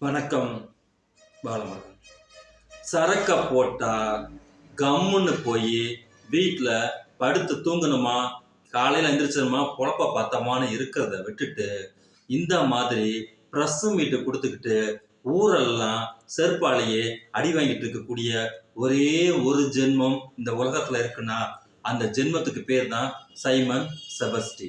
வணக்கம் பாலமகன். சரக்கை போட்டால் கம்முன்னு போய் வீட்டில் படுத்து தூங்கணுமா? காலையில் எந்திரிச்சணுமா பொழப்ப பார்த்தோமான்னு இருக்கிறத விட்டுட்டு இந்த மாதிரி ப்ரெஸ்ஸும் மீட்டு கொடுத்துக்கிட்டு ஊரெல்லாம் செருப்பாலேயே அடி வாங்கிட்டு இருக்கக்கூடிய ஒரே ஒரு ஜென்மம் இந்த உலகத்தில் இருக்குன்னா அந்த ஜென்மத்துக்கு பேர் தான் சைமன் செபஸ்டி.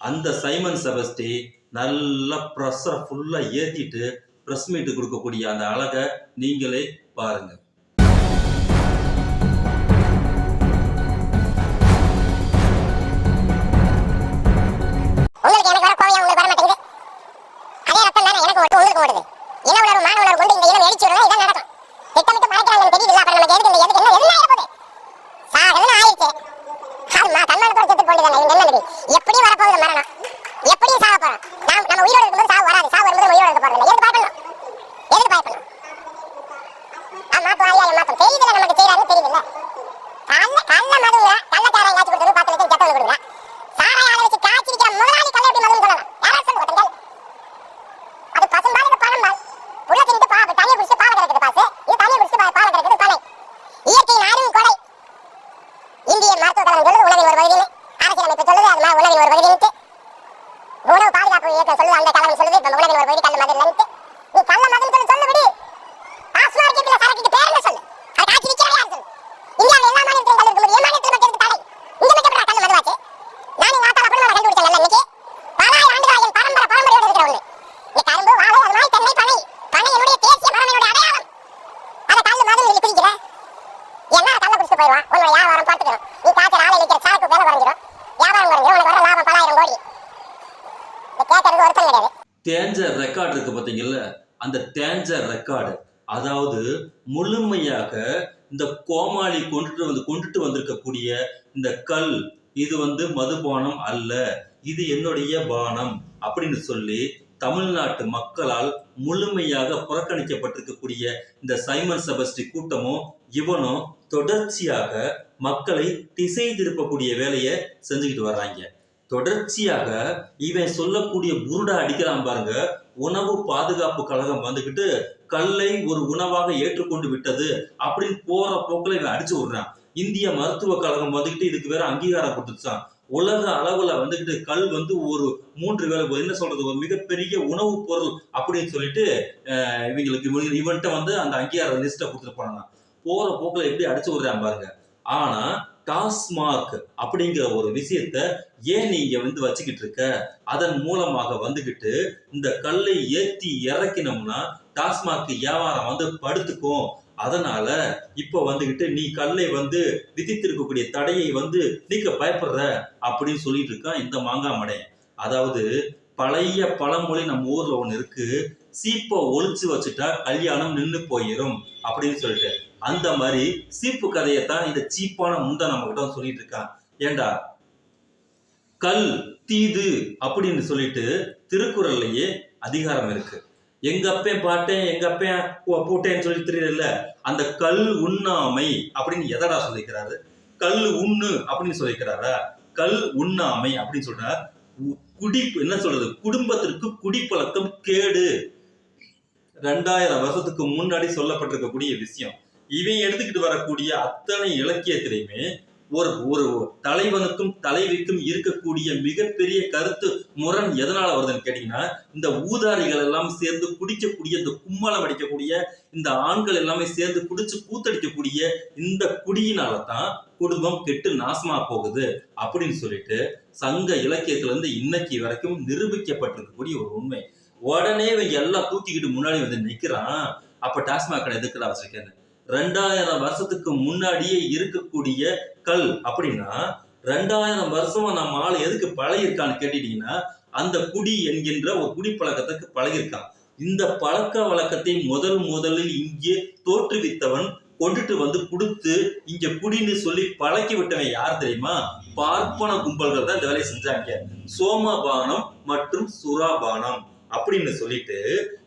அந்த சைமன் செபஸ்டி நல்லா ப்ரெஷரை ஃபுல்லாக ஏற்றிட்டு ப்ரெஸ் மீட்டு கொடுக்கக்கூடிய அந்த அழகை நீங்களே பாருங்க. உங்களுக்கு எனக்கு வர கோவம் உங்களுக்கு வர மாட்டேங்குது அதே ரத்தம் தானே எனக்கு ஓட்டு உங்களுக்கு ஓடுது இன உணர்வு மான உணர்வு கொண்டு இந்த இனம் எரிச்சு விடுறா இதான் நடக்கும் திட்டமிட்டு மறைக்கிறாங்கன்னு தெரியுது அப்புறம் நமக்கு எதுக்கு இந்த எதுக்கு என்ன என்ன ஆயிட போகுது சாகுதுன்னு ஆயிடுச்சு அது மா தன்மானத்தோட செத்து போட்டுதானே இவங்க என்ன நினைக்குது? எப்படி வரப்போகுது மரணம் எப்படி சாக போறோம் நாம் நம்ம உயிரோடு இருக்கும்போது சாவு வராது சாவு வரும்போது உயிரோடு இருக்க போறது இல்லை எதுக்கு பயப்படணும் எதுக்கு பயப்படணும் ஆ மாத்தும் ஐயா மாத்தும் தெரியுதுல நமக்கு செய்யறாரு தெரியுதுல்ல கல்ல கல்ல மதுங்க கள்ளக்காரன் காய்ச்சி கொடுத்தது பார்த்து வச்சு ஜெத்தவங்க கொடுங்க சாராய ஆளை வச்சு காய்ச்சிருக்கிற முதலாளி கல்ல எப்படி மதுன்னு சொல்லலாம் யாராவது சொல்லுங்க ஒருத்தங்க அது பசும்பால் இது பழம்பால் புள்ள தின்ட்டு பா தண்ணியை குடிச்சு பாலை கறக்குது பாசு இது தண்ணியை குடிச்சு பா- பாலை கறக்குது பனை இயற்கையின் அரும் கொடை இந்திய சொல்லுது உலகின் ஒரு பகுதியில் அரசியலமைப்பு சொல்லுது அது மாதிரி உலகின் ஒரு பகுதின்ட்டு உணவு பாதுகாப்பு இயக்கம் சொல்லுது அந்த கழகம் சொல்லுது இப்போ உலகின் ஒரு பகுதி கல்ல மது இல்லைன்ட்டு நீ கல்ல மதுன்னு சொல்லி சொல்லு விடு. பாஸ்மா இருக்கீங்களா சரக்கு பேர் என்ன சொல்லு. அது காட்சி விற்கிறா யார் சொல்லு? இந்தியாவில் எல்லா மாநிலத்திலும் கல் இருக்கும்போது என் மாநிலத்தில் மட்டும் தடை இங்க மட்டும் எப்படிடா கல் மதுவாச்சு? நான் எங்கள் ஆத்தால அப்படி நான் கண்டுபிடிச்சேன் இன்னைக்கு பலாயிரம் ஆண்டுகளாக என் பரம்பரை பரம்பரையோடு இருக்கிற ஒன்று இந்த கரும்பு வாழை அது மாதிரி தென்னை பனை. பனை என்னுடைய தேசிய மரம் என்னுடைய அடையாளம். அதை கல்லு மதுன்னு சொல்லி பிடிக்கிற என்ன கல்ல போயிடுவான் உன்னோட வியாபாரம் பார்த்துக்கணும். நீ காய்ச்சல் ஆளை நிற்கிற சாக்கு வேலை குறைஞ்சிடும் வியாபாரம் குறைஞ்சிடும் உனக்கு வர லாபம் பலாயிரம் கோடி. இது கேட்கறதுக்கு ஒருத்தம் கிடையாது. தேஞ்சர் ரெக்கார்டு இருக்கு பார்த்தீங்கல்ல? அந்த தேஞ்சர் ரெக்கார்டு அதாவது முழுமையாக இந்த கோமாளி கொண்டுட்டு வந்து கொண்டுட்டு வந்திருக்கக்கூடிய இந்த கல் இது வந்து மதுபானம் அல்ல. இது என்னுடைய பானம் அப்படின்னு சொல்லி தமிழ்நாட்டு மக்களால் முழுமையாக புறக்கணிக்கப்பட்டிருக்கக்கூடிய இந்த சைமன் செபஸ்டி கூட்டமும் இவனும் தொடர்ச்சியாக மக்களை திசை திருப்பக்கூடிய வேலையை செஞ்சுக்கிட்டு வர்றாங்க. தொடர்ச்சியாக இவன் சொல்லக்கூடிய புருடா அடிக்கிறான் பாருங்க உணவு பாதுகாப்பு கழகம் வந்துக்கிட்டு கல்லை ஒரு உணவாக ஏற்றுக்கொண்டு விட்டது அப்படின்னு போற போக்கில் இவன் அடிச்சு விடுறான். இந்திய மருத்துவ கழகம் வந்துக்கிட்டு இதுக்கு வேற அங்கீகாரம் கொடுத்துச்சான் உலக அளவுல வந்துக்கிட்டு கல் வந்து ஒரு மூன்று வேலை என்ன சொல்றது ஒரு மிகப்பெரிய உணவுப் பொருள் அப்படின்னு சொல்லிட்டு இவங்களுக்கு இவங்க- இவன்கிட்ட வந்து அந்த அங்கீகார லிஸ்ட்டை கொடுத்துட்டு போனாங்க. போற போக்குல எப்படி அடிச்சு விடுறாங்க பாருங்க. ஆனா டாஸ்மார்க் அப்படிங்கிற ஒரு விஷயத்த ஏன் நீங்க வந்து வச்சுக்கிட்டு இருக்க? அதன் மூலமாக வந்துகிட்டு இந்த கல்லை ஏத்தி இறக்கினோம்னா டாஸ்மார்க் வியாபாரம் வந்து படுத்துக்கும். அதனால இப்ப வந்துகிட்டு நீ கல்லை வந்து விதித்திருக்கக்கூடிய தடையை வந்து நீக்க பயப்படுற அப்படின்னு சொல்லிட்டு இருக்கான் இந்த மாங்காமடை அதாவது பழைய பழமொழி நம்ம ஊர்ல ஒன்று இருக்கு சீப்பை ஒழிச்சு வச்சுட்டா கல்யாணம் நின்று போயிரும் அப்படின்னு சொல்லிட்டு. அந்த மாதிரி சீப்பு கதையைத்தான் இந்த சீப்பான முண்டை நம்ம கிட்ட சொல்லிட்டு இருக்கான். ஏண்டா? கல் தீது அப்படின்னு சொல்லிட்டு திருக்குறள்லயே அதிகாரம் இருக்கு. எங்க அப்பயும் பாட்டேன் எங்க அப்பேன் பூ- பூட்டேன்னு சொல்லி தெரியல அந்த கல் உண்ணாமை அப்படின்னு எதடா சொல்லிக்கிறாரு? கல் உண்ணு அப்படின்னு சொல்லிக்கிறாரா? கல் உண்ணாமை அப்படின்னு சொல்றா உ- குடி என்ன சொல்றது? குடும்பத்திற்கு குடிப்பழக்கம் கேடு. ரெண்டாயிரம் வருஷத்துக்கு முன்னாடி சொல்லப்பட்டிருக்கக்கூடிய விஷயம். இவன் எடுத்துக்கிட்டு வரக்கூடிய அத்தனை இலக்கியத்திலையுமே ஒரு ஒரு தலைவனுக்கும் தலைவிக்கும் இருக்கக்கூடிய மிகப்பெரிய கருத்து முரண் எதனால வருதுன்னு கேட்டீங்கன்னா இந்த ஊதாரிகள் எல்லாம் சேர்ந்து குடிக்கக்கூடிய இந்த கும்மலம் அடிக்கக்கூடிய இந்த ஆண்கள் எல்லாமே சேர்ந்து குடிச்சு கூத்தடிக்கக்கூடிய இந்த குடியினால தான் குடும்பம் கெட்டு நாசமா போகுது அப்படின்னு சொல்லிட்டு சங்க இலக்கியத்துல இருந்து இன்னைக்கு வரைக்கும் நிரூபிக்கப்பட்டிருக்கக்கூடிய ஒரு உண்மை. உடனே எல்லாம் தூக்கிக்கிட்டு முன்னாடி வந்து நிக்கிறான். அப்ப டாஸ்மாக் கடை எதுக்குடா வச்சிருக்கேன்னு? ரெண்டாயிரம் வருஷத்துக்கு முன்னாடியே இருக்கக்கூடிய கல் அப்படின்னா ரெண்டாயிரம் வருஷமா நம்ம ஆள் எதுக்கு பழகிருக்கான்னு கேட்டுட்டீங்கன்னா அந்த குடி என்கின்ற ஒரு குடி பழக்கத்துக்கு பழகிருக்கான் இந்த பழக்க வழக்கத்தை முதல் முதலில் இங்கே தோற்றுவித்தவன் கொண்டுட்டு வந்து கொடுத்து இங்க குடின்னு சொல்லி பழக்கி விட்டவன் யார் தெரியுமா? பார்ப்பன கும்பல்கள் தான் இந்த வேலையை செஞ்சாங்க. சோமபானம் மற்றும் சுராபானம் அப்படின்னு சொல்லிட்டு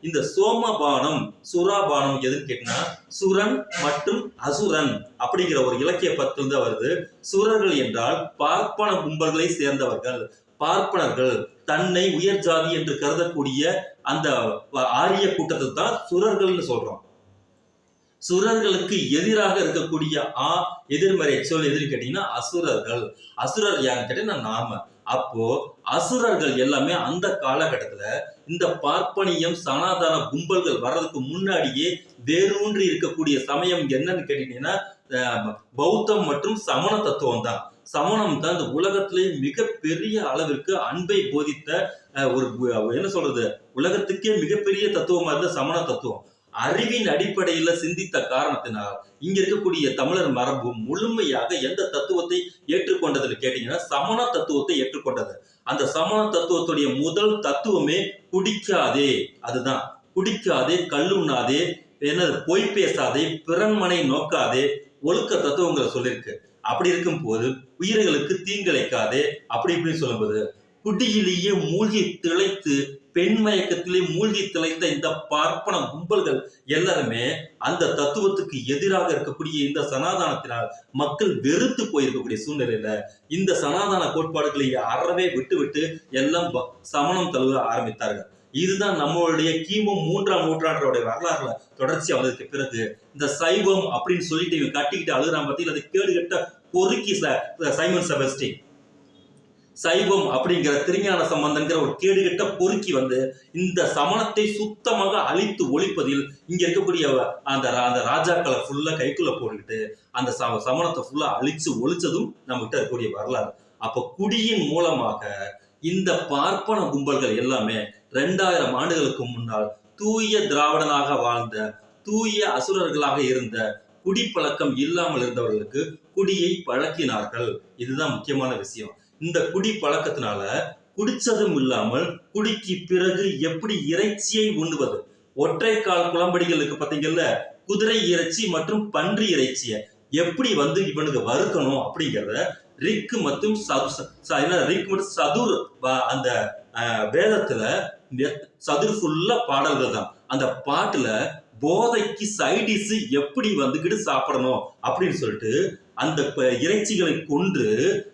இந்த சோமபானம் சுராபானம் எதுன்னு கேட்டினா சுரன் மற்றும் அசுரன் அப்படிங்கிற ஒரு இலக்கிய பத்திலிருந்து வருது. சுரர்கள் என்றால் பார்ப்பன கும்பல்களை சேர்ந்தவர்கள் பார்ப்பனர்கள் தன்னை உயர் ஜாதி என்று கருதக்கூடிய அந்த ஆரிய கூட்டத்தை தான் சுரர்கள்னு சொல்றோம். சுரர்களுக்கு எதிராக இருக்கக்கூடிய ஆ எதிர்மறை சொல் எதிரி கேட்டீங்கன்னா அசுரர்கள். அசுரர் யாருன்னு கேட்டீங்கன்னா நாம அப்போ அசுரர்கள் எல்லாமே அந்த காலகட்டத்துல இந்த பார்ப்பனியம் சனாதன கும்பல்கள் வர்றதுக்கு முன்னாடியே வேரூன்றி இருக்கக்கூடிய சமயம் என்னன்னு கேட்டீங்கன்னா பௌத்தம் மற்றும் சமண தத்துவம் தான். சமணம் தான் இந்த உலகத்திலேயே மிகப்பெரிய அளவிற்கு அன்பை போதித்த ஒரு என்ன சொல்றது? உலகத்துக்கே மிகப்பெரிய தத்துவமா இருந்த சமண தத்துவம். அறிவின் அடிப்படையில சிந்தித்த காரணத்தினால் இங்க இருக்கக்கூடிய தமிழர் மரபு முழுமையாக எந்த தத்துவத்தை ஏற்றுக்கொண்டதுன்னு கேட்டீங்கன்னா சமண தத்துவத்தை ஏற்றுக்கொண்டது. அந்த சமண தத்துவத்துடைய முதல் தத்துவமே குடிக்காதே. அதுதான். குடிக்காதே கல்லுண்ணாதே என்னது பொய் பேசாதே பிறன்மனை நோக்காதே ஒழுக்க தத்துவங்களை சொல்லியிருக்கு. அப்படி இருக்கும் போது உயிர்களுக்கு தீங்கிழைக்காதே அப்படி இப்படின்னு சொல்லும்போது குடியிலேயே மூழ்கி திளைத்து பெண் மயக்கத்திலே மூழ்கி திளைத்த இந்த பார்ப்பன கும்பல்கள் எல்லாருமே அந்த தத்துவத்துக்கு எதிராக இருக்கக்கூடிய இந்த சனாதானத்தினால் மக்கள் வெறுத்து போயிருக்கக்கூடிய சூழ்நிலையில இந்த சனாதான கோட்பாடுகளை அறவே விட்டு விட்டு எல்லாம் சமணம் தழுவ ஆரம்பித்தார்கள். இதுதான் நம்மளுடைய கிமு மூன்றாம் நூற்றாண்டோட வரலாறுல தொடர்ச்சி அவளுக்கு பிறகு இந்த சைவம் அப்படின்னு சொல்லிட்டு இவன் கட்டிக்கிட்டு அழுகிறான் பார்த்தீங்கன்னா அது கேடு கட்ட பொறுக்கி ச- சைமன் செபஸ்டி சைவம் அப்படிங்கிற திருஞான சம்பந்தங்கிற ஒரு கேடுகட்ட பொறுக்கி வந்து இந்த சமணத்தை சுத்தமாக அழித்து ஒழிப்பதில் இங்க இருக்கக்கூடிய அந்த ரா- அந்த ராஜாக்களை ஃபுல்லா கைக்குள்ள போட்டுக்கிட்டு அந்த சமணத்தை ஃபுல்லா அழிச்சு ஒழிச்சதும் நம்மகிட்ட இருக்கக்கூடிய வரலாறு. அப்ப குடியின் மூலமாக இந்த பார்ப்பன கும்பல்கள் எல்லாமே ரெண்டாயிரம் ஆண்டுகளுக்கு முன்னால் தூய திராவிடனாக வாழ்ந்த தூய அசுரர்களாக இருந்த குடிப்பழக்கம் இல்லாமல் இருந்தவர்களுக்கு குடியை பழக்கினார்கள். இதுதான் முக்கியமான விஷயம். இந்த குடி பழக்கத்தினால குடிச்சதும் இல்லாமல் குடிக்கு பிறகு எப்படி இறைச்சியை உண்ணுவது? ஒற்றை ஒற்றைக்கால் குளம்படிகளுக்கு பார்த்தீங்கல்ல குதிரை இறைச்சி மற்றும் பன்றி இறைச்சியை எப்படி வந்து இவனுக்கு வறுக்கணும் அப்படிங்கிறத ரிக் மற்றும் சது- ச- ச- என்ன ரிக் மற்றும் சதுர் வ- அந்த வேதத்துல சதுர் ஃபுல்லா பாடல்கள் தான். அந்த பாட்டுல போதைக்கு சைடிஸ் எப்படி வந்துக்கிட்டு சாப்பிடணும் அப்படின்னு சொல்லிட்டு அந்த இறைச்சிகளை கொண்டு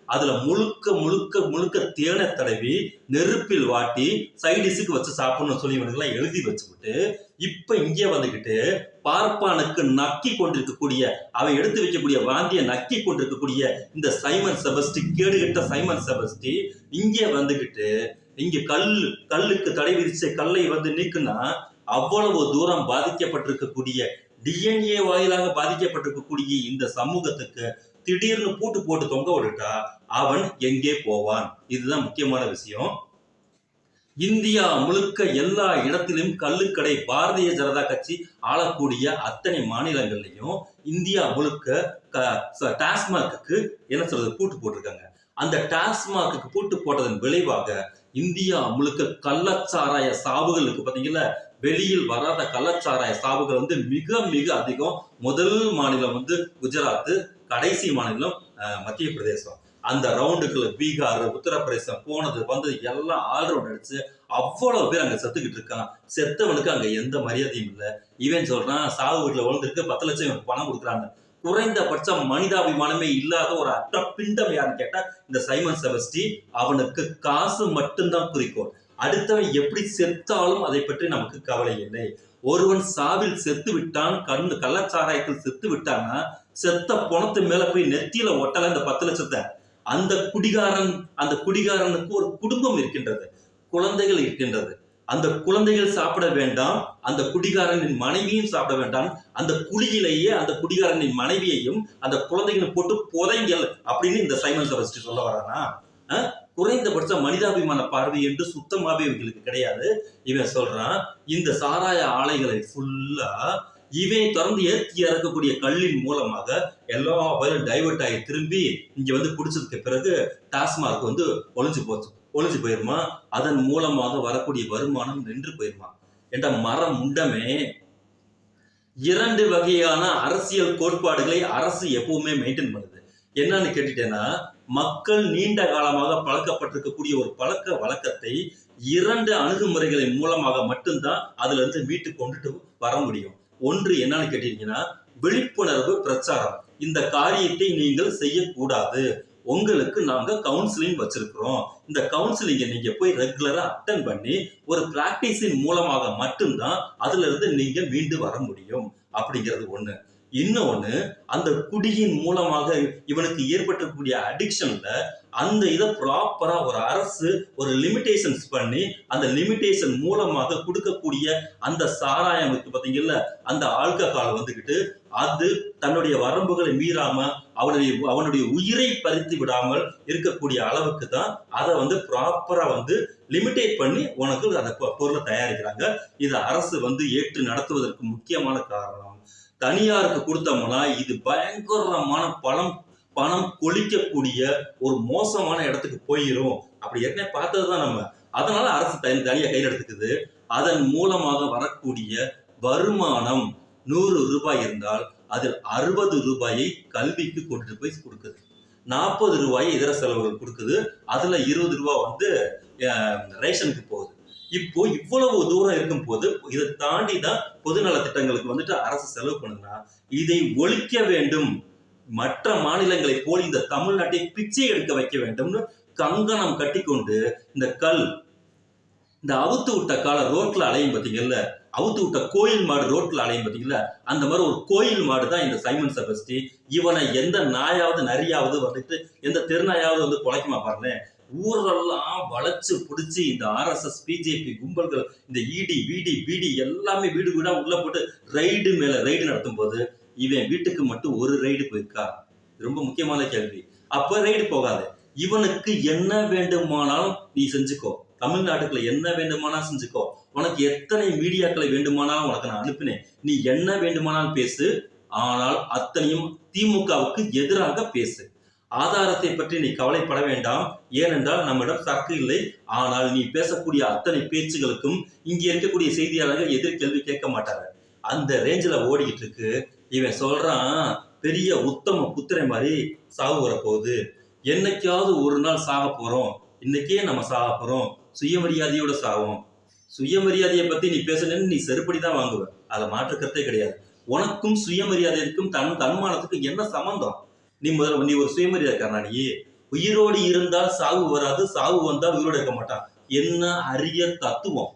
அதுல முழுக்க முழுக்க முழுக்க தேனை தடவி நெருப்பில் வாட்டி சைடிஸுக்கு வச்சு சாப்பிடணும் சொல்லி இவனுக்கெல்லாம் எழுதி வச்சுக்கிட்டு இப்ப இங்கே வந்துகிட்டு பார்ப்பானுக்கு நக்கி கொண்டிருக்கக்கூடிய அவன் எடுத்து வைக்கக்கூடிய வாந்திய நக்கி கொண்டிருக்கக்கூடிய இந்த சைமன் செபஸ்டி கேடுகட்ட சைமன் செபஸ்டி இங்கே வந்துகிட்டு இங்க கல் கல்லுக்கு தடை விதிச்ச கல்லை வந்து நீக்குன்னா அவ்வளவு தூரம் பாதிக்கப்பட்டிருக்கக்கூடிய டிஎன்ஏ வாயிலாக பாதிக்கப்பட்டிருக்கக்கூடிய இந்த சமூகத்துக்கு திடீர்னு பூட்டு போட்டு தொங்க விட்டுட்டா அவன் எங்கே போவான்? இதுதான் முக்கியமான விஷயம். இந்தியா முழுக்க எல்லா இடத்திலும் கல்லுக்கடை பாரதிய ஜனதா கட்சி ஆளக்கூடிய அத்தனை மாநிலங்கள்லையும் இந்தியா முழுக்க டாஸ்மாக்கு ச- என்ன சொல்றது பூட்டு போட்டிருக்காங்க. அந்த டாஸ்மாக்கு பூட்டு போட்டதன் விளைவாக இந்தியா முழுக்க கள்ளச்சாராய சாவுகளுக்கு பார்த்தீங்கன்னா வெளியில் வராத கள்ளச்சாராய சாவுகள் வந்து மிக மிக அதிகம். முதல் மாநிலம் வந்து குஜராத் கடைசி மாநிலம் மத்திய பிரதேசம். அந்த ரவுண்டுக்குள்ள பீகார் உத்தரப்பிரதேசம் போனது வந்தது எல்லாம் ஆல் ரவுண்ட் அடிச்சு அவ்வளவு பேர் அங்க செத்துக்கிட்டு இருக்கான் செத்தவனுக்கு அங்க எந்த மரியாதையும் இல்லை. இவன் சொல்றான் சாவு வீட்டுல விழுந்திருக்கு பத்து லட்சம் பணம் கொடுக்குறான்னு. குறைந்தபட்சம் மனிதாபிமானமே இல்லாத ஒரு அற்ற பிண்டம் யாருன்னு கேட்டா இந்த சைமன் செபஸ்டி அவனுக்கு காசு மட்டும்தான் குறிக்கோள். அடுத்தவன் எப்படி செத்தாலும் அதை பற்றி நமக்கு கவலை இல்லை. ஒருவன் சாவில் செத்து விட்டான் கண்ணு கள்ளச்சாராயத்தில் செத்து விட்டான்னா செத்த பணத்து மேல போய் நெத்தியில ஒட்டல இந்த பத்து லட்சத்தை. அந்த குடிகாரன் அந்த குடிகாரனுக்கு ஒரு குடும்பம் இருக்கின்றது குழந்தைகள் இருக்கின்றது. அந்த குழந்தைகள் சாப்பிட வேண்டாம் அந்த குடிகாரனின் மனைவியும் சாப்பிட வேண்டாம் அந்த குழியிலேயே அந்த குடிகாரனின் மனைவியையும் அந்த குழந்தைகளும் போட்டு புதைங்கள் அப்படின்னு இந்த சைமன் செபஸ்டி சொல்ல வரானா? குறைந்தபட்ச மனிதாபிமான பார்வை என்று சுத்தமாவே இவங்களுக்கு கிடையாது. இவன் சொல்றான் இந்த சாராய ஆலைகளை ஃபுல்லா இவன் திறந்து ஏற்றி இறக்கக்கூடிய கல்லின் மூலமாக எல்லா பயிலும் டைவர்ட் ஆகி திரும்பி இங்க வந்து குடிச்சதுக்கு பிறகு டாஸ்மாக் வந்து ஒளிஞ்சு போச்சு. ஒழிஞ்சு போயிருமா? அதன் மூலமாக வரக்கூடிய வருமானம் நின்று போயிருமா? என்ற மரம் உண்டமே இரண்டு வகையான அரசியல் கோட்பாடுகளை அரசு எப்பவுமே மெயின்டைன் பண்ணுது. என்னன்னு கேட்டுட்டேன்னா மக்கள் நீண்ட காலமாக பழக்கப்பட்டிருக்கக்கூடிய ஒரு பழக்க வழக்கத்தை இரண்டு அணுகுமுறைகளின் மூலமாக மட்டும்தான் அதுல இருந்து மீட்டு கொண்டுட்டு வர முடியும். ஒன்று என்னன்னு கேட்டீங்கன்னா விழிப்புணர்வு பிரச்சாரம். இந்த காரியத்தை நீங்கள் செய்யக்கூடாது. உங்களுக்கு நாங்க கவுன்சிலிங் வச்சிருக்கிறோம். இந்த கவுன்சிலிங்கை நீங்கள் போய் ரெகுலரா அட்டன் பண்ணி ஒரு பிராக்டிஸின் மூலமாக மட்டும்தான் அதுல இருந்து மீண்டு வர முடியும். அப்படிங்கிறது ஒண்ணு. இன்னொன்று அந்த குடியின் மூலமாக இவனுக்கு ஏற்பட்டிருக்கக்கூடிய அடிக்ஷன்ல அந்த இதை ப்ராப்பரா ஒரு அரசு ஒரு லிமிடேஷன்ஸ் பண்ணி அந்த லிமிடேஷன் மூலமாக கொடுக்கக்கூடிய அந்த சாராயம் இருக்கு பார்த்தீங்கல்ல அந்த ஆல்கஹால் வந்துக்கிட்டு அது தன்னுடைய வரம்புகளை மீறாம அவனுடைய அவனுடைய உயிரை பறித்து விடாமல் இருக்கக்கூடிய அளவுக்கு தான் அதை வந்து ப்ராப்பரா வந்து லிமிட்டேட் பண்ணி உனக்கு அந்த பொருளை தயாரிக்கிறாங்க. இதை அரசு வந்து ஏற்று நடத்துவதற்கு முக்கியமான காரணம். தனியாருக்கு கொடுத்தோம்னா இது பயங்கரமான பணம் பணம் கொளிக்கக்கூடிய ஒரு மோசமான இடத்துக்கு போயிடும் அப்படி ஏற்கனவே பார்த்தது தான் நம்ம. அதனால அரசு தனி தனியாக கையில் எடுத்துக்குது. அதன் மூலமாக வரக்கூடிய வருமானம் நூறு ரூபாய் இருந்தால் அதில் அறுபது ரூபாயை கல்விக்கு கொண்டுட்டு போய் கொடுக்குது. நாற்பது ரூபாய் இதர செலவுகள் கொடுக்குது. அதில் இருபது ரூபாய் வந்து ரேஷனுக்கு போகுது. இப்போ இவ்வளவு தூரம் இருக்கும் போது இதை தாண்டி தான் பொதுநல திட்டங்களுக்கு வந்துட்டு அரசு செலவு பண்ணுதுன்னா இதை ஒழிக்க வேண்டும். மற்ற மாநிலங்களை போல் இந்த தமிழ்நாட்டை பிச்சை எடுக்க வைக்க வேண்டும்னு கங்கணம் கட்டிக்கொண்டு இந்த கல் இந்த அவுத்து விட்ட கால ரோட்ல அலையும் பார்த்தீங்கல்ல அவுத்து விட்ட கோயில் மாடு ரோட்டில் அலையும் பார்த்தீங்களா அந்த மாதிரி ஒரு கோயில் மாடு தான் இந்த சைமன் செபஸ்டி இவனை எந்த நாயாவது நரியாவது வந்துட்டு எந்த திருநாயாவது வந்து குலைக்குமா பாருங்களேன். ஊரெல்லாம் வளைச்சு பிடிச்சி இந்த ஆர்எஸ்எஸ் பிஜேபி கும்பல்கள் இந்த இடி விடி பிடி எல்லாமே வீடு வீடாக உள்ளே போட்டு ரைடு மேலே ரைடு நடத்தும் போது இவன் வீட்டுக்கு மட்டும் ஒரு ரைடு போயிருக்கா? ரொம்ப முக்கியமான கேள்வி. அப்போ ரைடு போகாது. இவனுக்கு என்ன வேண்டுமானாலும் நீ செஞ்சுக்கோ. தமிழ்நாட்டுக்குள்ள என்ன வேண்டுமானாலும் செஞ்சுக்கோ. உனக்கு எத்தனை மீடியாக்களை வேண்டுமானாலும் உனக்கு நான் அனுப்பினேன். நீ என்ன வேண்டுமானாலும் பேசு ஆனால் அத்தனையும் திமுகவுக்கு எதிராக பேசு. ஆதாரத்தை பற்றி நீ கவலைப்பட வேண்டாம். ஏனென்றால் நம்மிடம் சரக்கு இல்லை. ஆனால் நீ பேசக்கூடிய அத்தனை பேச்சுகளுக்கும் இங்கே இருக்கக்கூடிய செய்தியாளர்கள் எதிர் கேள்வி கேட்க மாட்டாங்க அந்த ரேஞ்சில் ஓடிக்கிட்டு இருக்கு. இவன் சொல்றான் பெரிய உத்தம புத்திரை மாதிரி சாவு வரப்போகுது என்னைக்காவது ஒரு நாள் சாக போறோம். இன்னைக்கே நம்ம சாக போறோம். சுயமரியாதையோட சாவோம். சுயமரியாதையை பத்தி நீ பேசணும்னு நீ செருப்படி தான் வாங்குவ. அதை மாற்றுக்கிறதே கிடையாது. உனக்கும் சுயமரியாதைக்கும் தன் தன்மானத்துக்கும் என்ன சம்பந்தம்? நீ முதல்ல நீ ஒரு சுயமரியாதைக்காரனா நீ உயிரோடு இருந்தால் சாவு வராது சாவு வந்தால் உயிரோடு இருக்க மாட்டான். என்ன அரிய தத்துவம்?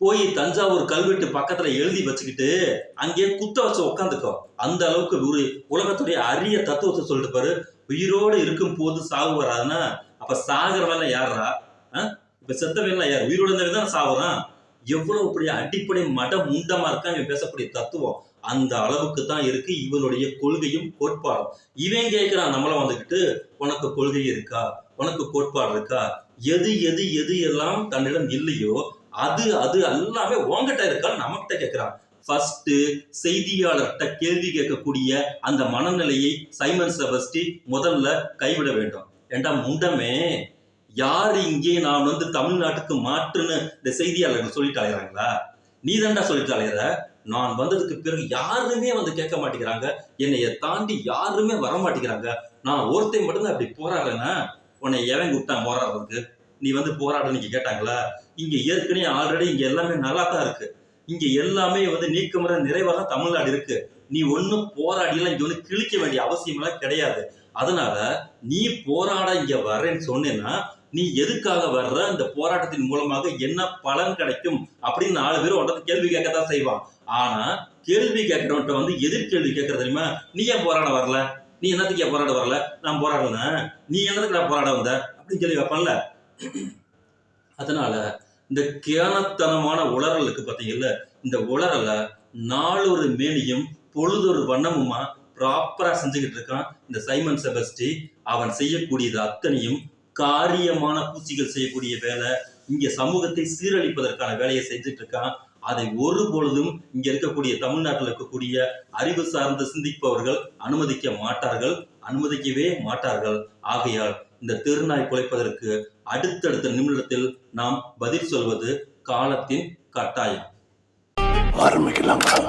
போய் தஞ்சாவூர் கல்வெட்டு பக்கத்துல எழுதி வச்சுக்கிட்டு அங்கே குத்த வச்சு உட்காந்துக்கோ அந்த அளவுக்கு ஒரு உலகத்துடைய அரிய தத்துவத்தை சொல்லிட்டு பாரு. உயிரோடு இருக்கும் போது சாவு வராதுன்னா அப்ப சாகிறவன் யாரா ஆ? இப்ப செத்தவன் யார்? உயிரோட இருந்தவன் தான் சாவுறான். எவ்வளவு பெரிய அடிப்படை மட முண்டமா இருக்கா இவன் பேசக்கூடிய தத்துவம். அந்த அளவுக்கு தான் இருக்கு இவனுடைய கொள்கையும் கோட்பாடும். இவன் கேட்கிறான் நம்மள வந்துகிட்டு உனக்கு கொள்கை இருக்கா? உனக்கு கோட்பாடு இருக்கா? எது எது எது எல்லாம் தன்னிடம் இல்லையோ அது அது எல்லாமே உன்கிட்ட இருக்கா நம்மகிட்ட கேட்கிறான். ஃபர்ஸ்ட் செய்தியாளர்கிட்ட கேள்வி கேட்கக்கூடிய அந்த மனநிலையை சைமன் செபஸ்டி முதல்ல கைவிட வேண்டும். ஏண்டா முண்டமே? யார் இங்கே நான் வந்து தமிழ்நாட்டுக்கு மாற்றுன்னு இந்த செய்தியாளர்கள் சொல்லிட்டு அலையறாங்களா? நீ தாண்டா சொல்லிட்டு அலையற? நான் வந்ததுக்கு பிறகு யாருமே வந்து கேட்க மாட்டேங்கிறாங்க. என்னைய தாண்டி யாருமே வர மாட்டேங்கிறாங்க. நான் ஒருத்தன் மட்டும்தான் அப்படி போராடுறேன்னா உன்னை எவன் கூப்பிட்டான் போராடுறதுக்கு? நீ வந்து போராட நீங்க கேட்டாங்களா? இங்க ஏற்கனவே ஆல்ரெடி இங்க எல்லாமே நல்லா தான் இருக்கு. இங்க எல்லாமே வந்து நீக்கமுறை நிறைவாக தமிழ்நாடு இருக்கு. நீ ஒன்னும் போராடிலாம் இங்க வந்து கிழிக்க வேண்டிய அவசியம் எல்லாம் கிடையாது. அதனால நீ போராட இங்க வர்றேன்னு சொன்னேன்னா நீ எதுக்காக வர்ற? இந்த போராட்டத்தின் மூலமாக என்ன பலன் கிடைக்கும்? அப்படின்னு நாலு பேரும் உடனே கேள்வி கேட்கத்தான் செய்வான். ஆனா கேள்வி கேட்கறவன்ட்ட வந்து எதிர்கேள்வி கேட்கற தெரியுமா? நீ ஏன் போராட வரல? நீ என்னத்துக்கு ஏன் போராட வரல? நான் போராடல. நீ என்னத்துக்கு நான் போராட வந்த? அப்படின்னு கேள்வி வைப்பான்ல அதனால இந்த கேனத்தனமான உளறலுக்கு பார்த்தீங்கல்ல இந்த உளறலை நாளொரு மேனியும் பொழுதொரு வண்ணமுமா ப்ராப்பரா செஞ்சுக்கிட்டு இருக்கான். இந்த சைமன் செபஸ்டி அவன் செய்யக்கூடியது அத்தனையும் காரியமான பூச்சிகள் செய்யக்கூடிய வேலை இங்க சமூகத்தை சீரழிப்பதற்கான வேலையை செஞ்சுட்டு இருக்கான் அதை ஒரு பொழுதும் இங்க இருக்கக்கூடிய தமிழ்நாட்டில் இருக்கக்கூடிய அறிவு சார்ந்து சிந்திப்பவர்கள் அனுமதிக்க மாட்டார்கள் அனுமதிக்கவே மாட்டார்கள். ஆகையால் இந்த திருநாய் குலைப்பதற்கு அடுத்தடுத்த நிமிடத்தில் நாம் பதில் சொல்வது காலத்தின் கட்டாயம். ஆரம்பிக்கலாங்களா